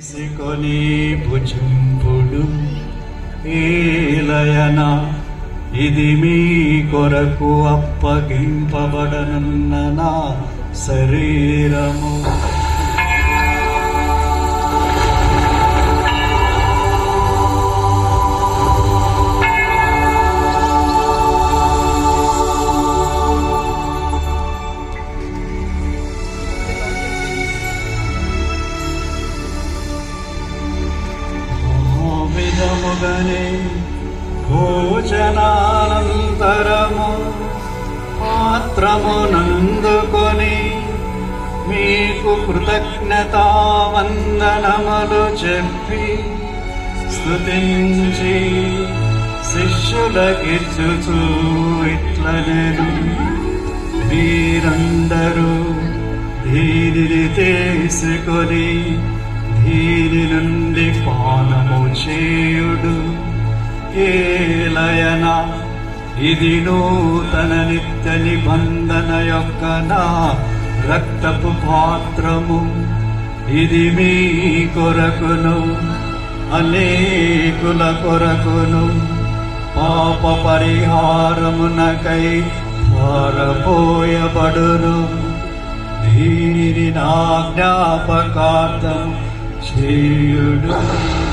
తీసుకొని భుజింపుడు. ఏలయన ఇది మీ కొరకు అప్పగింపబడనున్న నా శరీరము. విధముగనే భోజనానంతరము పాత్రమునందుకొని మీకు కృతజ్ఞతా వందనములు చెప్పి స్తుతించి శిష్యులకిచ్చుచూ ఇట్లనెను. మీరందరూ దీనిని తీసుకొని దీని నుండి పానము చేయుడు ఏలయన ఇది నూతన నిత్య నిబంధన యొక్క నా రక్తపు పాత్రము. ఇది మీ కొరకును అనేకుల కొరకును. పాప పరిహారమునకై ధారపోయబడును దీనిని నా జ్ఞాపకార్థం చేయుడు